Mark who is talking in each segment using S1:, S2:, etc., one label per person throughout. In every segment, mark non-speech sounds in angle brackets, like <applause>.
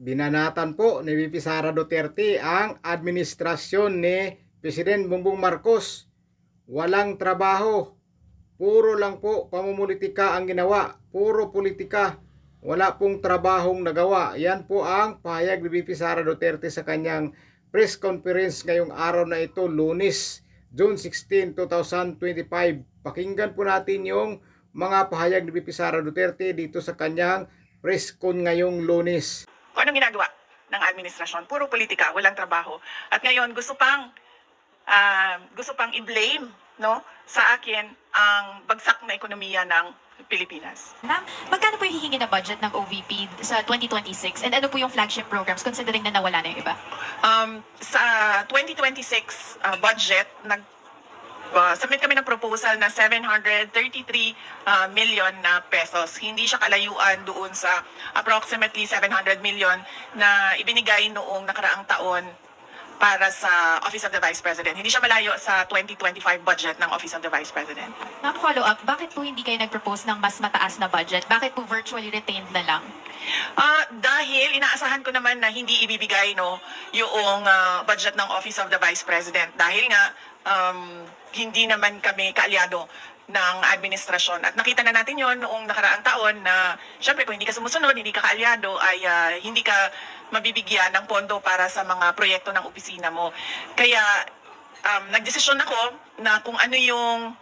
S1: binanatan po ni VP Sara Duterte ang administrasyon ni President Bongbong Marcos. Walang trabaho. Puro lang po pamumulitika ang ginawa. Puro politika. Wala pong trabahong nagawa. Yan po ang pahayag ni VP Sara Duterte sa kanyang press conference ngayong araw na ito, lunes, June 16, 2025. Pakinggan po natin yung mga pahayag ni VP Sara Duterte dito sa kanyang press con ngayong lunes.
S2: Kung anong ginagawa ng administrasyon. Puro politika, walang trabaho. At ngayon, gusto pang, ah, gusto pang i-blame no, sa akin ang bagsak na ekonomiya ng Pilipinas.
S3: Ma'am, magkano po yung hihingi na budget ng OVP sa 2026? And ano po yung flagship programs considering na nawala na yung iba?
S2: Um, sa 2026 uh, budget, nag uh, submit kami ng proposal na 733 uh, million na pesos. Hindi siya kalayuan doon sa approximately 700 million na ibinigay noong nakaraang taon para sa Office of the Vice President. Hindi siya malayo sa 2025 budget ng Office of the Vice President.
S3: Ma'am, follow up, bakit po hindi kayo nag-propose ng mas mataas na budget? Bakit po virtually retained na lang?
S2: Ah, dahil inaasahan ko naman na hindi ibibigay no yung ah, budget ng Office of the Vice President dahil nga um, hindi naman kami kaalyado ng administrasyon. At nakita na natin yon noong nakaraang taon na syempre kung hindi ka sumusunod, hindi ka kaalyado ay ah, hindi ka mabibigyan ng pondo para sa mga proyekto ng opisina mo. Kaya um, nagdesisyon ako na kung ano yung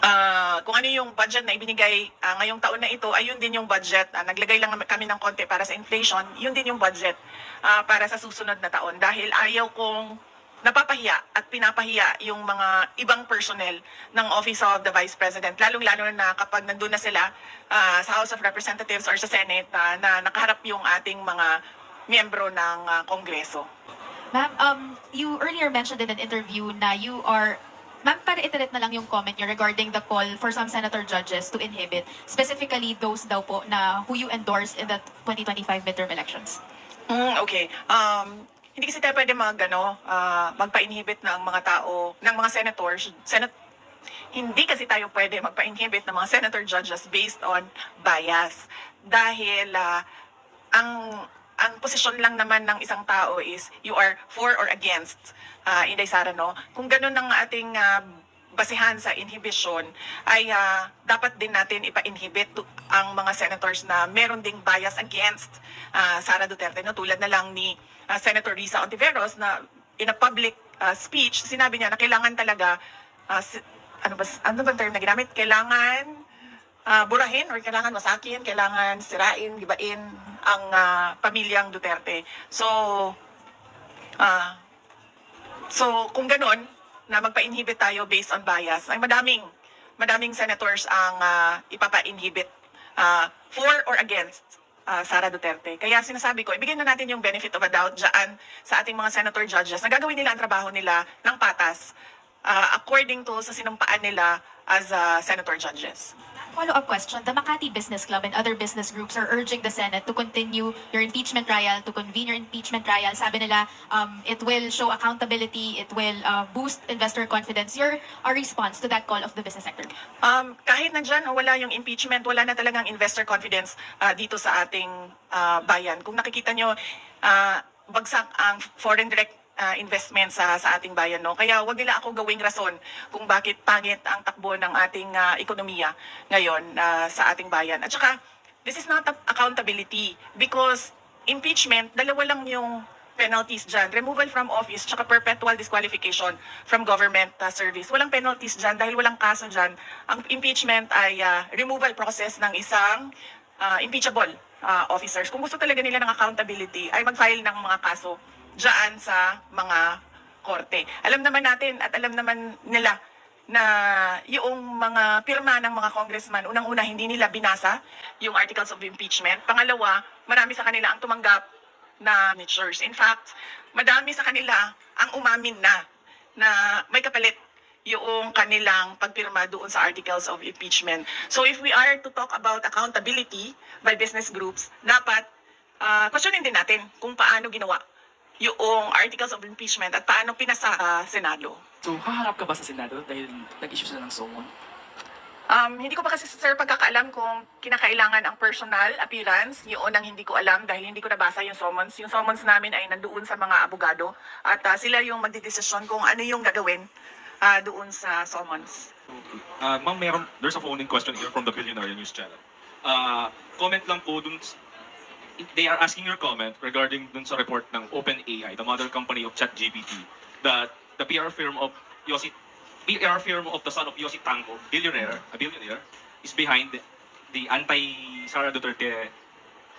S2: Ah, kung ano yung budget na ibinigay ah, ngayong taon na ito, ayun din yung budget. Ah, naglagay lang kami ng konti para sa inflation, yun din yung budget ah, para sa susunod na taon. Dahil ayaw kong napapahiya at pinapahiya yung mga ibang personnel ng Office of the Vice President. Lalong-lalo na kapag nandun na sila ah, sa House of Representatives or sa Senate ah, na nakaharap yung ating mga miyembro ng ah, Kongreso.
S3: Ma'am, um, you earlier mentioned in an interview na you are Ma'am, para iterate na lang yung comment niyo regarding the call for some senator judges to inhibit, specifically those daw po na who you endorsed in the 2025 midterm elections.
S2: Mm, okay. Um, hindi kasi tayo pwede mag, ano, ah, magpa-inhibit ng mga tao, ng mga senators, senat hindi kasi tayo pwede magpa-inhibit ng mga senator judges based on bias. Dahil ah, ang ang posisyon lang naman ng isang tao is you are for or against uh, Inday Sara, no? Kung ganun ang ating ah, basihan sa inhibition, ay ah, dapat din natin ipa-inhibit ang mga senators na meron ding bias against ah, Sara Duterte, no? Tulad na lang ni ah, Senator Risa Ontiveros na in a public ah, speech, sinabi niya na kailangan talaga, si- ano ba, ano ba term na ginamit? Kailangan ah, burahin or kailangan masakin, kailangan sirain, gibain ang ah, pamilyang Duterte. So, ah, so kung ganun, na magpa-inhibit tayo based on bias, ay madaming, madaming senators ang ah, ipapa-inhibit ah, for or against ah, Sara Duterte. Kaya sinasabi ko, ibigay na natin yung benefit of a doubt dyan sa ating mga senator judges na gagawin nila ang trabaho nila ng patas ah, according to sa sinumpaan nila as ah, senator judges.
S3: Follow-up question, the Makati Business Club and other business groups are urging the Senate to continue your impeachment trial, to convene your impeachment trial. Sabi nila, um, it will show accountability, it will uh, boost investor confidence. Your our response to that call of the business sector?
S2: Um, kahit nandyan wala yung impeachment, wala na talagang investor confidence ah, dito sa ating ah, bayan. Kung nakikita nyo, ah, bagsak ang foreign direct ah, investment sa sa ating bayan no kaya wag nila ako gawing rason kung bakit pangit ang takbo ng ating ah, ekonomiya ngayon ah, sa ating bayan at saka this is not accountability because impeachment dalawa lang yung penalties dyan. Removal from office, tsaka perpetual disqualification from government uh, service. Walang penalties dyan dahil walang kaso dyan. Ang impeachment ay uh, removal process ng isang uh, impeachable uh, officers. Kung gusto talaga nila ng accountability, ay mag-file ng mga kaso dyan sa mga korte. Alam naman natin at alam naman nila na yung mga pirma ng mga congressman, unang-una hindi nila binasa yung articles of impeachment. Pangalawa, marami sa kanila ang tumanggap na signatures. In fact, madami sa kanila ang umamin na na may kapalit yung kanilang pagpirma doon sa articles of impeachment. So if we are to talk about accountability by business groups, dapat uh, questionin din natin kung paano ginawa yung articles of impeachment at paano pinasa sa Senado.
S4: So, haharap ka ba sa Senado dahil nag-issue sila ng summon?
S2: Um, hindi ko pa kasi sir pagkakaalam kung kinakailangan ang personal appearance. Yun ang hindi ko alam dahil hindi ko nabasa yung summons. Yung summons namin ay nandoon sa mga abogado at ah, sila yung magdidesisyon kung ano yung gagawin ah, doon sa summons.
S4: Uh, ma'am, meron, there's a phone-in question here from the Billionaire News Channel. Uh, comment lang po dun, they are asking your comment regarding dun sa report ng OpenAI, the mother company of ChatGPT, that the PR firm of Yossi, PR firm of the son of Yossi Tango, billionaire, a billionaire, is behind the, anti-Sara Duterte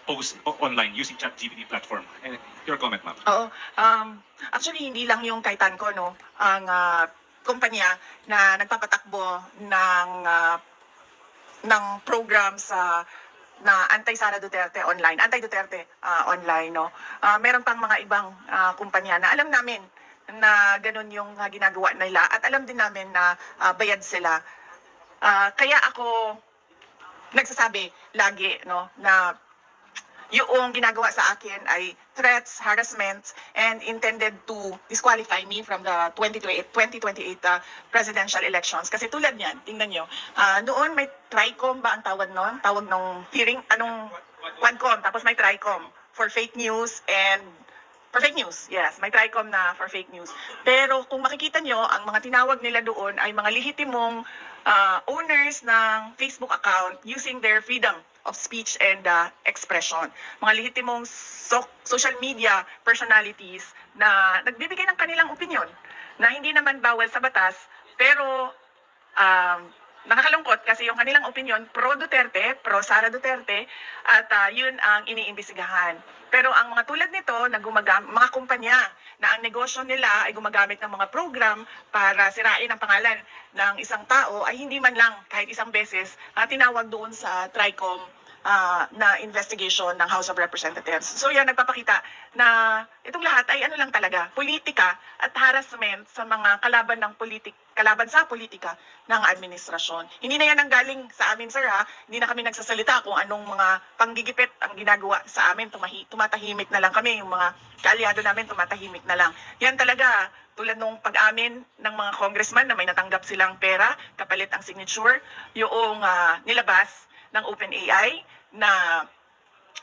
S4: post online using ChatGPT platform. And your comment, ma'am.
S2: Oo. Um, actually, hindi lang yung kay Tanco, no? Ang ah, kumpanya na nagpapatakbo ng ah, ng program sa na anti-Sara Duterte online, anti-Duterte ah, online, no? Ah, meron pang mga ibang ah, kumpanya na alam namin na ganun yung ah, ginagawa nila at alam din namin na ah, bayad sila. Ah, kaya ako nagsasabi lagi no na yung ginagawa sa akin ay threats, harassment, and intended to disqualify me from the 2028, 2028 uh, presidential elections. Kasi tulad niyan, tingnan nyo, ah, noon may TRICOM ba ang tawag noon? Tawag nung hearing, anong, QUADCOM, tapos may TRICOM for fake news and For fake news, yes. May TRICOM na for fake news. Pero kung makikita nyo, ang mga tinawag nila doon ay mga lehitimong ah, owners ng Facebook account using their freedom of speech and ah, expression. Mga lehitimong so- social media personalities na nagbibigay ng kanilang opinion na hindi naman bawal sa batas, pero um, nakakalungkot kasi yung kanilang opinion pro Duterte, pro Sara Duterte at ah, yun ang iniimbestigahan. Pero ang mga tulad nito na gumagam mga kumpanya na ang negosyo nila ay gumagamit ng mga program para sirain ang pangalan ng isang tao ay hindi man lang kahit isang beses ah, tinawag doon sa TRICOM ah, na investigation ng House of Representatives. So yan, nagpapakita na itong lahat ay ano lang talaga, politika at harassment sa mga kalaban ng politik, kalaban sa politika ng administrasyon. Hindi na yan ang galing sa amin, sir, ha? Hindi na kami nagsasalita kung anong mga panggigipit ang ginagawa sa amin. Tumahi, tumatahimik na lang kami. Yung mga kaalyado namin, tumatahimik na lang. Yan talaga, tulad nung pag-amin ng mga congressman na may natanggap silang pera, kapalit ang signature, yung ah, nilabas ng OpenAI na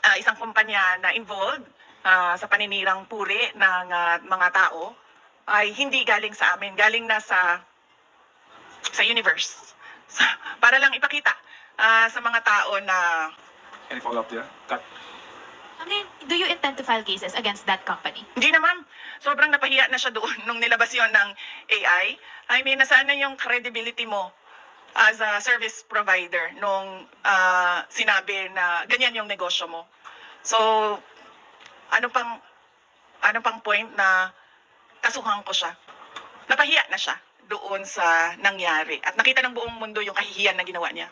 S2: ah, isang kumpanya na involved ah, sa paninirang puri ng ah, mga tao ay hindi galing sa amin, galing na sa sa universe. <laughs> Sa- para lang ipakita ah, sa mga tao na
S4: Any follow-up there? Cut.
S3: I mean, do you intend to file cases against that company?
S2: Hindi na ma'am, sobrang napahiya na siya doon <laughs> nung nilabas yon ng AI. I mean, nasaan na yung credibility mo as a service provider nung ah, sinabi na ganyan yung negosyo mo. So, ano pang ano pang point na kasuhan ko siya? Napahiya na siya doon sa nangyari. At nakita ng buong mundo yung kahihiyan na ginawa niya.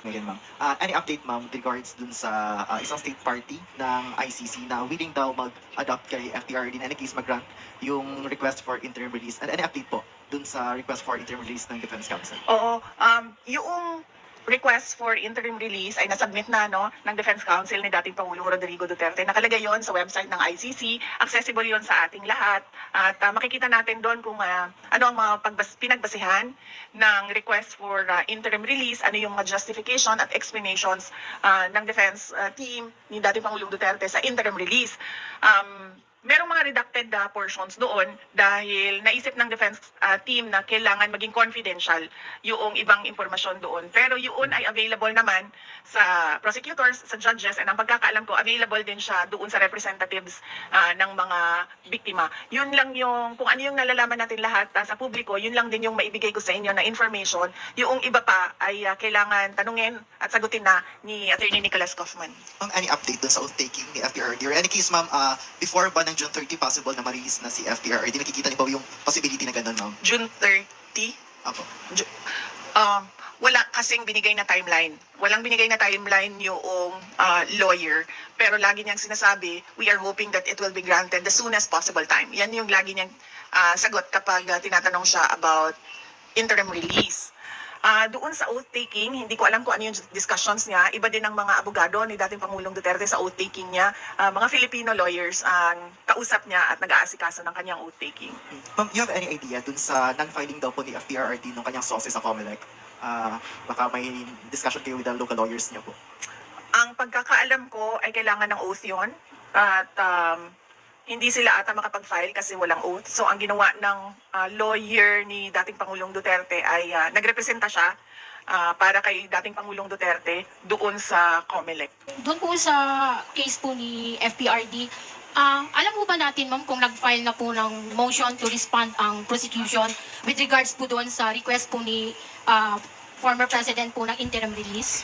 S5: Ngayon, ma'am. Ah, any update, ma'am, with regards dun sa ah, isang state party ng ICC na willing daw mag-adopt kay FTRD na any case mag-grant yung request for interim release? And any update po dun sa request for interim release ng Defense Council?
S2: Oo, um, yung request for interim release ay nasubmit na no ng Defense Council ni dating Pangulong Rodrigo Duterte. Nakalagay yon sa website ng ICC. Accessible yon sa ating lahat. At ah, makikita natin doon kung ah, ano ang mga pagbas- pinagbasihan ng request for ah, interim release, ano yung mga justification at explanations ah, ng defense ah, team ni dating Pangulong Duterte sa interim release. Um, merong mga redacted ah, portions doon dahil naisip ng defense ah, team na kailangan maging confidential yung ibang impormasyon doon. Pero yun ay available naman sa prosecutors, sa judges, and ang pagkakaalam ko, available din siya doon sa representatives ah, ng mga biktima. Yun lang yung, kung ano yung nalalaman natin lahat ah, sa publiko, yun lang din yung maibigay ko sa inyo na information. Yung iba pa ay ah, kailangan tanungin at sagutin na ni Attorney Nicholas Kaufman.
S5: Any update dun sa oath-taking ni? Or any case, ma'am, ah, before ba ng June 30 possible na ma-release na si FTRD? Nakikita niyo ba yung possibility na ganun, ma'am?
S2: June 30,
S5: Apo.
S2: Ju- um, wala kasing binigay na timeline. Walang binigay na timeline yung uh, lawyer. Pero lagi niyang sinasabi, we are hoping that it will be granted the soonest possible time. Yan yung lagi niyang uh, sagot kapag uh, tinatanong siya about interim release. Ah, doon sa oath-taking, hindi ko alam kung ano yung discussions niya. Iba din ang mga abogado ni dating Pangulong Duterte sa oath-taking niya. Ah, mga Filipino lawyers ang kausap niya at nag-aasikaso ng kanyang oath-taking.
S5: Ma'am, you have any idea dun sa non-filing daw po ni FTRD ng kanyang sources sa COMELEC? ah, baka may discussion kayo with the local lawyers niyo po.
S2: Ang pagkakaalam ko ay kailangan ng oath yun. At um, hindi sila ata makapag-file kasi walang oath. So ang ginawa ng ah, lawyer ni dating Pangulong Duterte ay ah, nagrepresenta siya ah, para kay dating Pangulong Duterte doon sa COMELEC.
S6: Doon po sa case po ni FPRD, ah, alam po ba natin ma'am kung nag-file na po ng motion to respond ang prosecution with regards po doon sa request po ni ah, former president po ng interim release?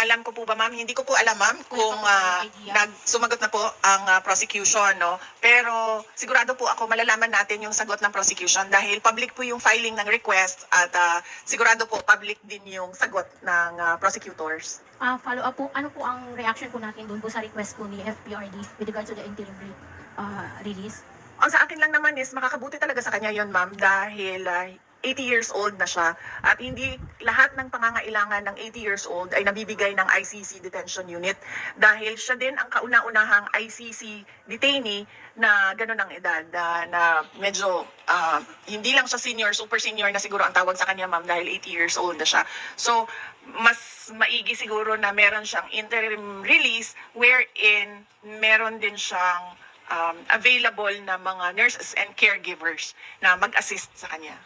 S2: Alam ko po ba ma'am? Hindi ko po alam ma'am kung
S6: po
S2: ah,
S6: kayong idea.
S2: nagsumagot na po ang ah, prosecution no. Pero sigurado po ako malalaman natin yung sagot ng prosecution dahil public po yung filing ng request at ah, sigurado po public din yung sagot ng ah, prosecutors.
S6: Ah, follow up po, ano po ang reaction po natin doon po sa request po ni FPRD with regards to the interim ah, release?
S2: Ang sa akin lang naman is makakabuti talaga sa kanya yon ma'am dahil ah, 80 years old na siya at hindi lahat ng pangangailangan ng 80 years old ay nabibigay ng ICC detention unit dahil siya din ang kauna-unahang ICC detainee na ganun ang edad ah, na medyo ah, hindi lang siya senior, super senior na siguro ang tawag sa kanya ma'am dahil 80 years old na siya. So mas maigi siguro na meron siyang interim release wherein meron din siyang um, available na mga nurses and caregivers na mag-assist sa kanya.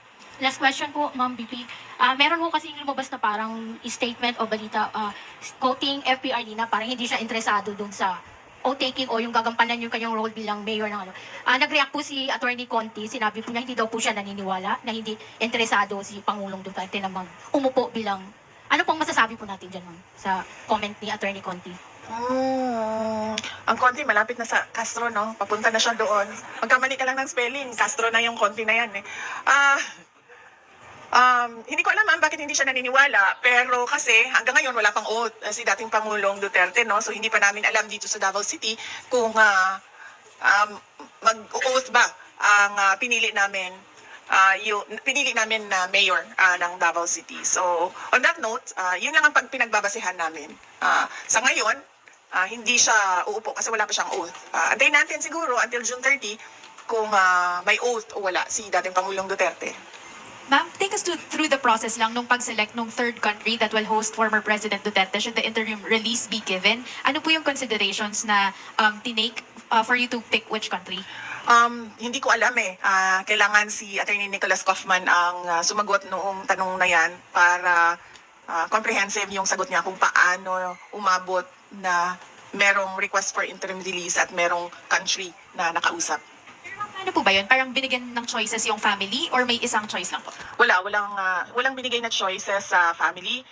S6: Last question po, Ma'am BP. Ah, meron po kasi lumabas na parang statement o balita ah, quoting FPRD na parang hindi siya interesado dun sa o taking o yung gagampanan yung kanyang role bilang mayor ng ano. Ah, nag-react po si Attorney Conti, sinabi po niya hindi daw po siya naniniwala, na hindi interesado si Pangulong Duterte na mag umupo bilang ano pong masasabi po natin dyan, ma'am, sa comment ni Attorney Conti?
S2: Mm, ang konti malapit na sa Castro, no? Papunta na siya doon. Magkamali ka lang ng spelling, Castro na yung konti na yan, eh. Ah, um, hindi ko alam ma'am bakit hindi siya naniniwala, pero kasi hanggang ngayon wala pang oath uh, si dating Pangulong Duterte, no? So hindi pa namin alam dito sa Davao City kung ah, um, mag-oath ba ang ah, pinili namin ah, yung pinili namin na mayor ah, ng Davao City. So, on that note, ah, yun lang ang pag pinagbabasehan namin. Ah, sa ngayon, ah, hindi siya uupo kasi wala pa siyang oath. Ah, antayin natin siguro until June 30 kung ah, may oath o wala si dating Pangulong Duterte.
S3: Ma'am, take us to, through the process lang nung pag-select nung third country that will host former President Duterte should the interim release be given. Ano po yung considerations na um, tinake uh, for you to pick which country?
S2: Um, hindi ko alam eh. Ah, kailangan si Attorney Nicholas Kaufman ang ah, sumagot noong tanong na yan para ah, comprehensive yung sagot niya kung paano umabot na merong request for interim release at merong country na nakausap.
S3: Paano po ba yun? Parang binigyan ng choices yung family or may isang choice lang po?
S2: Wala, walang ah, walang binigay na choices sa family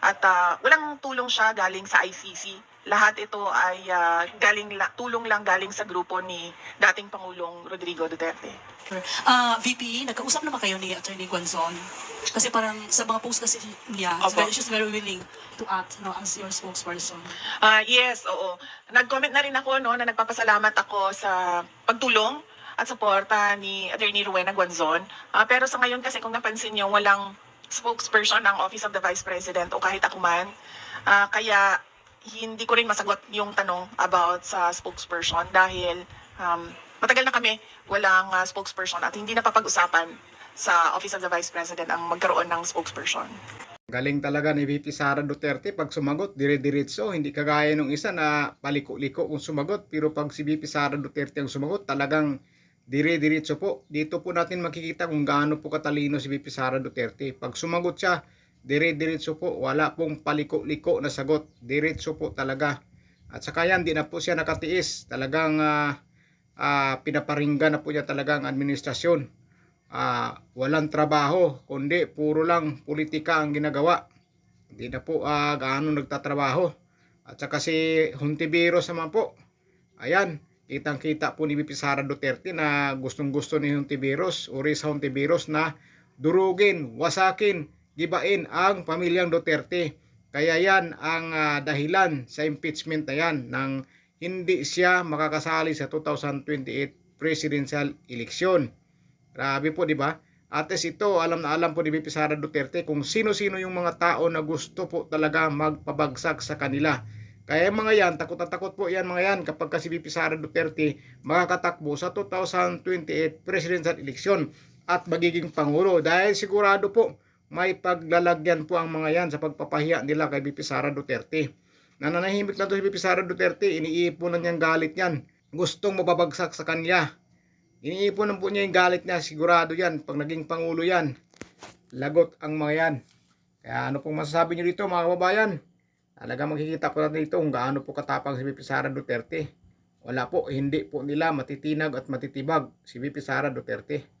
S2: at ah, walang tulong siya galing sa ICC. Lahat ito ay ah, galing la- tulong lang galing sa grupo ni dating Pangulong Rodrigo Duterte.
S7: Ah, VP, nagkausap naman kayo ni Attorney Guanzon. Kasi parang sa mga post kasi niya,
S2: Opo.
S7: she's very willing to act no, as your spokesperson.
S2: Ah, yes, oo. Nag-comment na rin ako no na nagpapasalamat ako sa pagtulong at suporta ni Attorney Rowena Guanzon. Ah, pero sa ngayon kasi kung napansin niyo, walang spokesperson ng Office of the Vice President o kahit ako man. Ah, kaya hindi ko rin masagot yung tanong about sa spokesperson dahil um, matagal na kami walang ah, spokesperson at hindi napapag-usapan sa Office of the Vice President ang magkaroon ng spokesperson.
S1: Galing talaga ni VP Sara Duterte pag sumagot, dire-diretso. Hindi kagaya nung isa na paliko-liko kung sumagot. Pero pag si VP Sara Duterte ang sumagot, talagang dire-diretso po. Dito po natin makikita kung gaano po katalino si VP Sara Duterte. Pag sumagot siya, dire-diretso po. Wala pong paliko-liko na sagot. Diretso po talaga. At saka yan, di na po siya nakatiis. Talagang ah, ah, pinaparinggan na po niya talagang administrasyon ah, walang trabaho, kundi puro lang politika ang ginagawa. Hindi na po ah, gaano nagtatrabaho. At saka si Hontiveros naman po. Ayan, kitang-kita po ni VP Sara Duterte na gustong-gusto ni Hontiveros, uri sa Hontiveros na durugin, wasakin, gibain ang pamilyang Duterte. Kaya yan ang ah, dahilan sa impeachment na yan ng hindi siya makakasali sa 2028 presidential election. Grabe po, di ba? Ates ito, alam na alam po ni VP Sara Duterte kung sino-sino yung mga tao na gusto po talaga magpabagsak sa kanila. Kaya mga yan, takot na takot po yan mga yan kapag kasi VP Sara Duterte makakatakbo sa 2028 presidential election at magiging pangulo. Dahil sigurado po, may paglalagyan po ang mga yan sa pagpapahiya nila kay BP Sara Duterte. Nananahimik na to si BP Sara Duterte, iniipunan niyang galit yan. Gustong mababagsak sa kanya. Iniipunan po niya yung galit niya, sigurado yan. Pag naging pangulo yan, lagot ang mga yan. Kaya ano pong masasabi niyo dito mga kababayan? Talaga makikita po natin dito kung gaano po katapang si BP Sara Duterte. Wala po, hindi po nila matitinag at matitibag si BP Sara Duterte.